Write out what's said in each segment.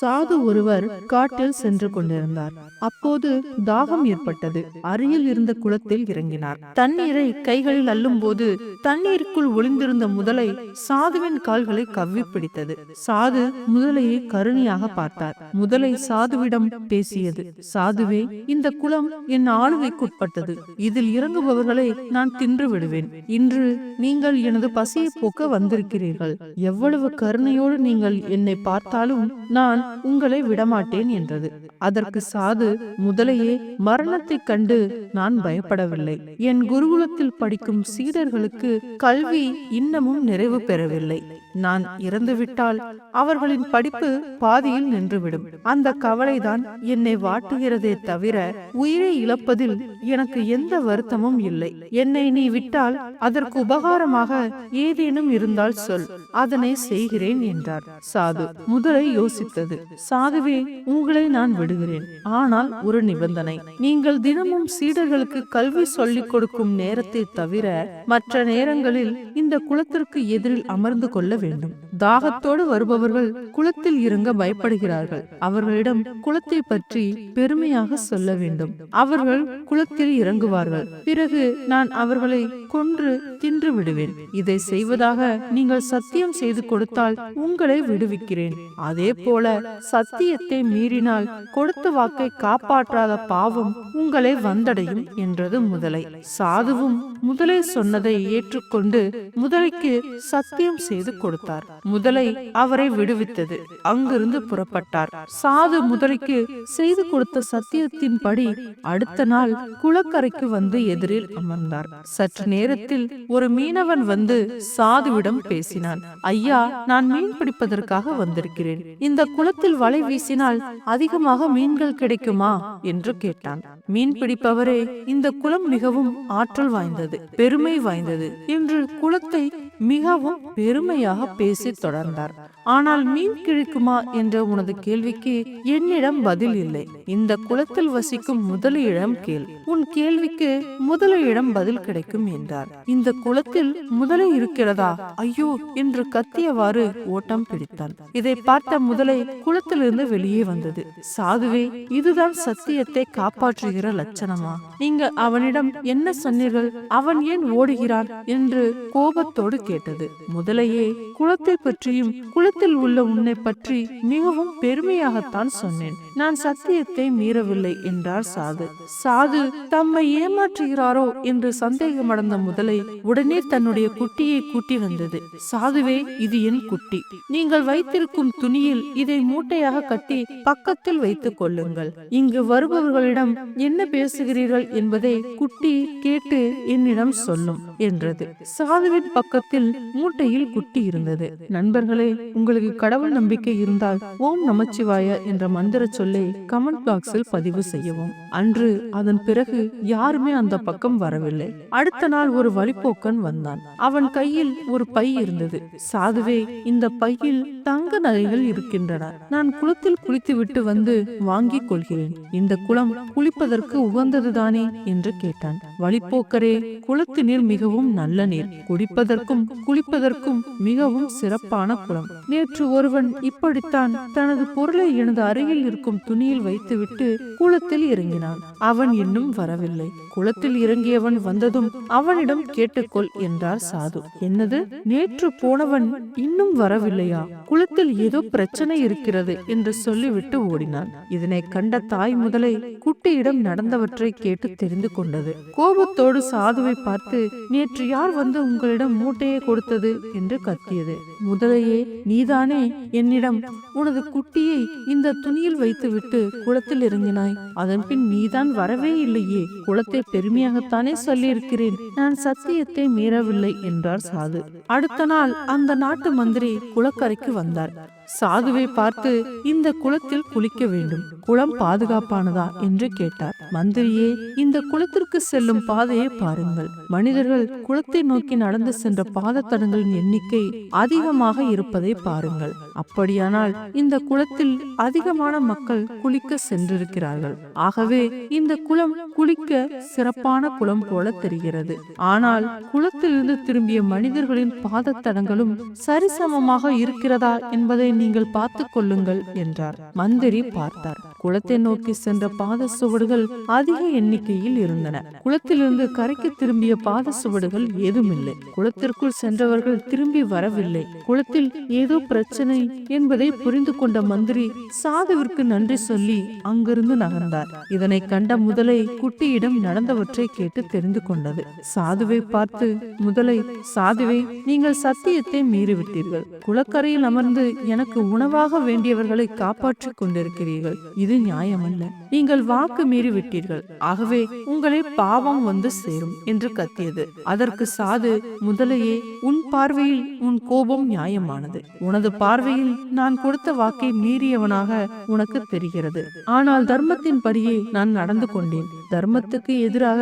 சாது ஒருவர் காட்டில் சென்று கொண்டிருந்தார். அப்போது தாகம் ஏற்பட்டது. அருகில் இருந்த குளத்தில் இறங்கினார். தண்ணீரை கைகளில் அள்ளும் போது தண்ணீருக்குள் ஒளிந்திருந்த முதலை சாதுவின் கால்களை கவ்வி பிடித்தது. சாது முதலையை கருணையாக பார்த்தார். முதலை சாதுவிடம் பேசியது சாதுவே இந்த குளம் என் ஆளுகைக்குட்பட்டது. இதில் இறங்குபவர்களை நான் தின்று விடுவேன். இன்று நீங்கள் எனது பசியை போக்க வந்திருக்கிறீர்கள். எவ்வளவு கருணையோடு நீங்கள் என்னை பார்த்தாலும் நான் உங்களை விடமாட்டேன் என்றது. அதற்கு சாது முதலையே மரணத்தைக் கண்டு நான் பயப்படவில்லை. என் குருகுலத்தில் படிக்கும் சீடர்களுக்கு கல்வி இன்னமும் நிறைவு பெறவில்லை. நான் இறந்துவிட்டால் அவர்களின் படிப்பு பாதியில் நின்றுவிடும். அந்த கவலைதான் என்னை வாட்டுகிறதே தவிர உயிரை இழப்பதில் எனக்கு எந்த வருத்தமும் இல்லை. என்னை நீ விட்டால் அதற்கு உபகாரமாக ஏதேனும் இருந்தால் சொல். அதனை செய்கிறேன் என்றார். சாது முதலை யோசித்தது. சாதுவே உங்களை நான் விடுகிறேன். ஆனால் ஒரு நிபந்தனை. நீங்கள் தினமும் சீடர்களுக்கு கல்வி சொல்லிக் கொடுக்கும் நேரத்தை தவிர மற்ற நேரங்களில் இந்த குளத்திற்கு எதிரில் அமர்ந்து கொள்ள வேண்டும். தாகத்தோடு வருபவர்கள் குளத்தில் இறங்க பயப்படுகிறார்கள். அவர்களிடம் குளத்தை பற்றி பெருமையாக சொல்ல வேண்டும். அவர்கள் குளத்தில் இறங்குவார்கள். பிறகு நான் அவர்களை கொன்று தின்று விடுவேன். இதை செய்வதாக நீங்கள் சத்தியம் செய்து கொடுத்தால் உங்களை விடுவிக்கிறேன். அதே போல சத்தியத்தை மீறினால் கொடுத்த வாக்கை காப்பாற்றாத பாவம் உங்களை வந்தடையும் என்றது முதலை. சாதுவும் முதலை சொன்னதை ஏற்றுக்கொண்டு முதலைக்கு சத்தியம் செய்து கொடுத்தார். முதலை அவரை விடுவித்தது. அங்கிருந்து புறப்பட்டார். சாது முதலைக்கு செய்து கொடுத்த சத்தியத்தின்படி அடுத்த நாள் குளக்கரைக்கு வந்து எதிரில் அமர்ந்தார். சற்று நேரத்தில் ஒரு மீனவன் வந்து சாதுவிடம் பேசினான். ஐயா நான் மீன் பிடிப்பதற்காக வந்திருக்கிறேன். இந்த குளத்தில் வலை வீசினால் அதிகமாக மீன்கள் கிடைக்குமா? என்று கேட்டான். மீன் பிடிப்பவரே இந்த குளம் மிகவும் ஆற்றல் வாய்ந்தது பெருமை வாய்ந்தது என்று குளத்தை மிகவும் பெருமையாக பேசி தொடர்ந்தார். ஆனால் மீன் கிடைக்குமா என்ற உனது கேள்விக்கு என்னிடம் பதில் இல்லை. இந்த குளத்தில் வசிக்கும் முதலியிடம் கேள். உன் கேள்விக்கு முதலியிடம் பதில் கிடைக்கும் என்றார். இந்த குளத்தில் முதலை இருக்கிறதா? ஐயோ என்று கத்தியவாறு ஓட்டம் பிடித்தான். இதை பார்த்த முதலை குளத்திலிருந்து வெளியே வந்தது. சாதுவே இதுதான் சத்தியத்தை காப்பாற்றுகிற லட்சணமா? நீங்கள் அவனிடம் என்ன சொன்னீர்கள்? அவன் ஏன் ஓடுகிறான்? என்று கோபத்தோடு கேட்டது. முதலையே குளத்தை பற்றியும் குளத்தில் உள்ள உன்னை பற்றி மிகவும் பெருமையாகத்தான் சொன்னேன். நான் சத்தியத்தை மீறவில்லை என்றார் சாது. சாது தம்மை ஏமாற்றுகிறாரோ என்று சந்தேகமடைந்த முதலை உடனே தன்னுடைய குட்டியை கூட்டி வந்தது. சாதுவே இது என் குட்டி. நீங்கள் வைத்திருக்கும் துணியில் இதை மூட்டையாக கட்டி பக்கத்தில் வைத்துக் கொள்ளுங்கள். இங்கு வருபவர்களிடம் என்ன பேசுகிறீர்கள் என்பதை குட்டி கேட்டு என்னிடம் சொல்லும் என்றது. சாதுவின் பக்கத்தில் மூட்டையில் குட்டி இருந்தது. நண்பர்களே உங்களுக்கு கடவுள் நம்பிக்கை இருந்தால் ஓம் நமச்சிவாய என்ற மந்திர சொல்லை கமெண்ட் பாக்ஸில் பதிவு செய்யவும். அன்று அதன் பிறகு யாருமே அந்த பக்கம் வரவில்லை. அடுத்த நாள் ஒரு வழிபோக்கன் வந்தான். அவன் கையில் ஒரு பை இருந்தது. சாதுவே இந்த பையில் தங்க நகைகள் இருக்கின்றன. நான் குளத்தில் குளித்து விட்டு வந்து வாங்கிக் கொள்கிறேன் இந்த குளம் குளிப்பதற்கு உகந்ததுதானே என்று கேட்டான். வழிப்போக்கரே குளத்து நீர் மிகவும் நல்ல நீர். குடிப்பதற்கும் குளிப்பதற்கும் மிகவும் சிறப்பான குளம். நேற்று ஒருவன் இப்படித்தான் தனது பொருளை எனது அருகில் இருக்கும் துணியில் வைத்துவிட்டு குளத்தில் இறங்கினான். அவன் இன்னும் வரவில்லை. குளத்தில் இறங்கியவன் வந்ததும் அவனிடம் கேட்டுக்கொள் என்றார் சாது. என்னது? நேற்று போனவன் இன்னும் வரவில்லையா? குளத்தில் ஏதோ பிரச்சனை இருக்கிறது என்று சொல்லிவிட்டு ஓடினான். இதனை கண்ட தாய் முதலை குட்டியிடம் நடந்தவற்றை கேட்டு தெரிந்து கொண்டது. கோபத்தோடு சாதுவை பார்த்து நேற்று யார் வந்து உங்களிடம் மூட்டையை கொடுத்தது? என்று கத்தியது. முதலையே நீதானே? என்னிடம் உனது குட்டியை இந்த துணியில் வைத்துவிட்டு குளத்தில் இறங்கினாய். அதன் பின் நீதான் வரவே இல்லையே. குளத்தை பெருமையாகத்தானே சொல்லியிருக்கிறேன். நான் சத்தியத்தை மீறவில்லை என்றார் சாது. அடுத்த நாள் அந்த நாட்டு மந்திரி குளக்கரைக்கு வந்தார். சாதுவை பார்த்து இந்த குளத்தில் குளிக்க வேண்டும். குளம் பாதுகாப்பானதா என்று கேட்டார். மந்திரியே இந்த குளத்திற்கு செல்லும் பாதையை பாருங்கள். மனிதர்கள் குளத்தை நோக்கி நடந்து சென்ற பாதத்தடங்களின் எண்ணிக்கை அதிகமாக இருப்பதை பாருங்கள். அப்படியானால் இந்த குளத்தில் அதிகமான மக்கள் குளிக்க சென்றிருக்கிறார்கள். ஆகவே இந்த குளம் குளிக்க சிறப்பான குளம் போல தெரிகிறது. ஆனால் குளத்திலிருந்து திரும்பிய மனிதர்களின் பாதத்தடங்களும் சரிசமமாக இருக்கிறதா என்பதை நீங்கள் பார்த்து கொள்ளுங்கள் என்றார். மந்திரி பார்த்தார். குளத்தை நோக்கி சென்ற பாத சுவடுகள் அதிக எண்ணிக்கையில் இருந்தன. குளத்திலிருந்து கரைக்கு திரும்பிய பாத சுவடுகள் ஏதுமில்லை. குளத்திற்குள் சென்றவர்கள் திரும்பி வரவில்லை. குளத்தில் ஏதோ பிரச்சனை என்பதை புரிந்து கொண்ட மந்திரி சாதுவிற்கு நன்றி சொல்லி அங்கிருந்து நகர்ந்தார். இதனை கண்ட முதலை குட்டியிடம் நடந்தவற்றை கேட்டு தெரிந்து கொண்டது. சாதுவை பார்த்து முதலை சாதுவே நீங்கள் சத்தியத்தை மீறிவிட்டீர்கள். குளக்கரையில் அமர்ந்து எனக்கு உணவாக வேண்டியவர்களை காப்பாற்றிக் கொண்டிருக்கிறீர்கள். இது நியாயமல்ல. நீங்கள் வாக்கு மீறிவிட்டீர்கள். ஆகவே உங்களை பாவம் வந்து சேரும் என்று கத்தியது. அதற்கு சாது முதலையே உன் பார்வையில் உன் கோபம் நியாயமானது. உனது பார்வையில் நான் கொடுத்த வாக்கை மீறியவனாக உனக்கு தெரிகிறது. ஆனால் தர்மத்தின் படியே நான் நடந்து கொண்டேன். தர்மத்துக்கு எதிராக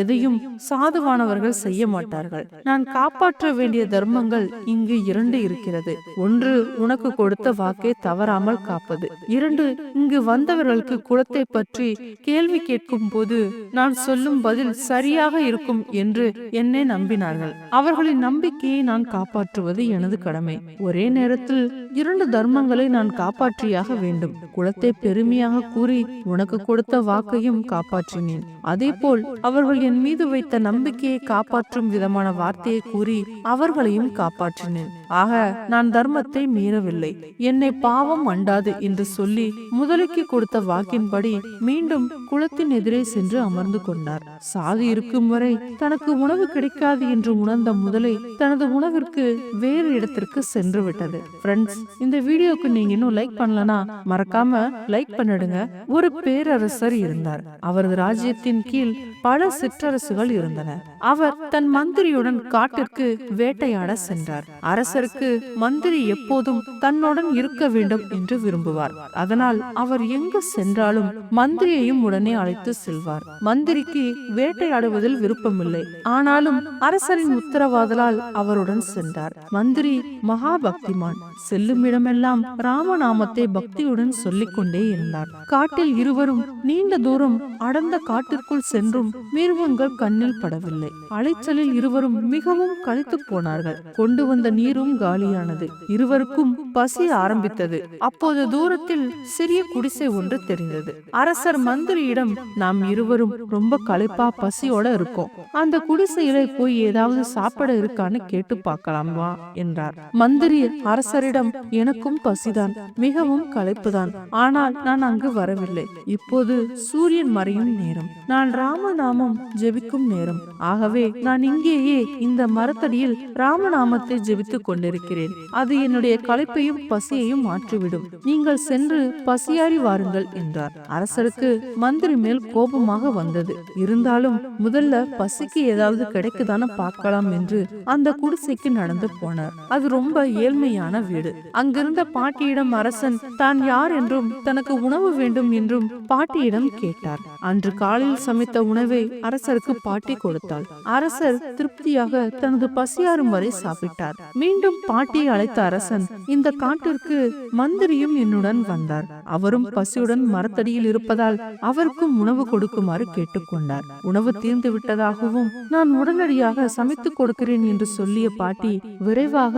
எதையும் சாதுவானவர்கள் செய்ய மாட்டார்கள். நான் காப்பாற்ற வேண்டிய தர்மங்கள் இங்கு இரண்டு இருக்கிறது. ஒன்று உனக்கு கொடுத்த வாக்கை தவறாமல் காப்பது. இரண்டு இங்கு வந்தவர்களுக்கு குலத்தை பற்றி கேள்வி கேட்கும் போது நான் சொல்லும் பதில் சரியாக இருக்கும் என்று என்னை நம்பினார்கள். அவர்களின் நம்பிக்கையை நான் காப்பாற்றுவது எனது கடமை. ஒரே நேரத்தில் இரண்டு தர்மங்களை நான் காப்பாற்றியாக வேண்டும். குலத்தை பெருமையாக கூறி உனக்கு கொடுத்த வாக்கையும் காப்பாற்றினேன். சொன்னேன். அதேபோல் அவர்கள் என் மீது வைத்த நம்பிக்கையை காப்பாற்றும் விதமான வார்த்தையை கூறி அவர்களையும் காப்பாற்றினேன். ஆக நான் தர்மத்தை மீறவில்லை. என்னை பாவம் அண்டாது என்று சொல்லி முதலைக்கு கொடுத்த வாக்கின்படி மீண்டும் குளத்தின் எதிரே சென்று அமர்ந்து கொண்டார். சாதி இருக்கும் வரை தனக்கு உணவு கிடைக்காது என்று உணர்ந்த முதலை தனது உணவிற்கு வேறு இடத்திற்கு சென்று விட்டது. ஃப்ரெண்ட்ஸ் இந்த வீடியோக்கு நீங்க இன்னும் லைக் பண்ணலனா மறக்காம லைக் பண்ணிடுங்க. ஒரு பேரரசர் இருந்தார். அவரது ராஜ்யத்தின் கீழ் பல சிற்றரசுகள் இருந்தன. அவர் தன் மந்திரியுடன் காட்டிற்கு வேட்டையாட சென்றார். அரசருக்கு மந்திரி எப்போதும் தன்னுடன் இருக்க வேண்டும் என்று விரும்புவார். அதனால் அவர் எங்கு சென்றாலும் மந்திரியையும் உடனே அழைத்து செல்வார். மந்திரிக்கு வேட்டையாடுவதில் விருப்பமில்லை. ஆனாலும் அரசரின் உத்தரவாதலால் அவருடன் சென்றார். மந்திரி மகாபக்திமான். செல்லும் இடமெல்லாம் ராமநாமத்தை பக்தியுடன் சொல்லிக்கொண்டே இருந்தார். காட்டில் இருவரும் நீண்ட தூரம் அடர்ந்த காட்டிற்குள் சென்றும் மிருகங்கள் கண்ணில் படவில்லை. அலைச்சலில் இருவரும் மிகவும் கழித்து போனார்கள். கொண்டு வந்த நீரும் காலியானது. இருவருக்கும் பசி ஆரம்பித்தது. அப்போது தூரத்தில் சிறிய குடிசை ஒன்று தெரிந்தது. அரசர் மந்திரியிடம் நாம் இருவரும் ரொம்ப களைப்பா பசியோட இருக்கோம். அந்த குடிசையில போய் ஏதாவது சாப்பிட இருக்கான்னு கேட்டு பார்க்கலாமா என்றார். மந்திரி அரசரிடம் எனக்கும் பசிதான். மிகவும் களைப்புதான். ஆனால் நான் அங்கு வரவில்லை. இப்போது சூரியன் மறையும் நேரம். நேரம். நான் ராமநாமம் ஜெபிக்கும் நேரம். ஆகவே நான் இங்கேயே இந்த மரத்தடியில் ராமநாமத்தை ஜெபித்துக் கொண்டிருக்கிறேன். அது என்னுடைய களைப்பையும் பசியையும் மாற்றிவிடும். நீங்கள் சென்று பசியாறி வாருங்கள் என்றார். அரசருக்கு மந்திரி மேல் கோபமாக வந்தது. இருந்தாலும் முதல்ல பசிக்கு ஏதாவது கிடைக்குதான பார்க்கலாம் என்று அந்த குடிசைக்கு நடந்து போனார். அது ரொம்ப ஏழ்மையான வீடு. அங்கிருந்த பாட்டியிடம் அரசன் தான் யார் என்றும் தனக்கு உணவு வேண்டும் என்றும் பாட்டியிடம் கேட்டார். அன்று காலில் சமைத்த உணவை அரசருக்கு பாட்டி கொடுத்தாள். அரசர் திருப்தியாக தனது பசியாறும் வரை சாப்பிட்டார். மீண்டும் பாட்டியை அழைத்த அரசன் இந்த காட்டிற்கு மந்திரியும் என்னுடன் வந்தார். அவரும் பசியுடன் மரத்தடியில் இருப்பதால் அவருக்கும் உணவு கொடுக்குமாறு கேட்டுக்கொண்டார். உணவு தீர்ந்து விட்டதாகவும் நான் உடனடியாக சமைத்துக் கொடுக்கிறேன் என்று சொல்லிய பாட்டி விரைவாக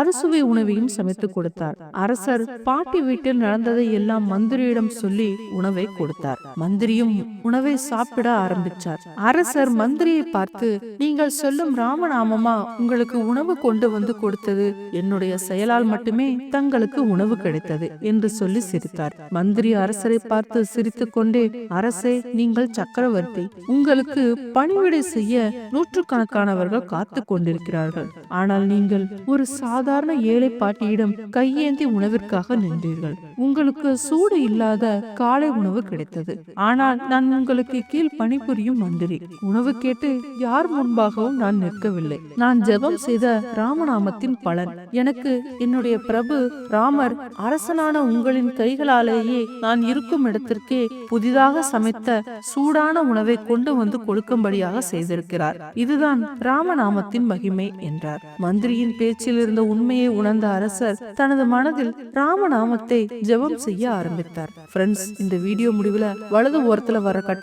அறுசுவை உணவையும் சமைத்துக் கொடுத்தார். அரசர் பாட்டி வீட்டில் நடந்ததை எல்லாம் மந்திரியிடம் சொல்லி உணவை கொடுத்தார். மந்திரியும் உணவை உணவை சாப்பிட ஆரம்பிச்சார். அரசர் மந்திரியை பார்த்து நீங்கள் சொல்லும் ராமநாமமா உங்களுக்கு உணவு கொண்டு வந்து கொடுத்தது. என்னுடைய செயலால் மட்டுமே தங்களுக்கு உணவு கிடைத்தது என்று சொல்லி சிரித்தார். மந்திரி அரசரை பார்த்து சிரித்துக் கொண்டே அரசே நீங்கள் சக்கரவர்த்தி உங்களுக்கு பணிவிடை செய்ய நூற்றுக்கணக்கானவர்கள் காத்து கொண்டிருக்கிறார்கள். ஆனால் நீங்கள் ஒரு சாதாரண ஏழை பாட்டியிடம் கையேந்தி உணவிற்காக நின்றீர்கள். உங்களுக்கு சூடு இல்லாத காலை உணவு கிடைத்தது. ஆனால் நான் உங்கள் உங்களுக்கு கீழ் பணிபுரியும் மந்திரி. உணவு கேட்டு யார் முன்பாகவும் நான் நிற்கவில்லை. நான் ஜெபம் செய்த ராமநாமத்தின் பலன். எனக்கு என்னுடைய பிரபு ராமர் அரசனான உங்களின் கைகளாலேயே நான் இருக்கும் இடத்திற்கே புதிதாக சமைத்த சூடான உணவை கொண்டு வந்து கொடுக்கும்படியாக செய்திருக்கிறார். இதுதான் ராமநாமத்தின் மகிமை என்றார். மந்திரியின் பேச்சில் இருந்த உண்மையை உணர்ந்த அரசர் தனது மனதில் ராமநாமத்தை ஜெபம் செய்ய ஆரம்பித்தார். ஃப்ரெண்ட்ஸ் இந்த வீடியோ முடிவுல வலது ஓரத்துல வர கட்ட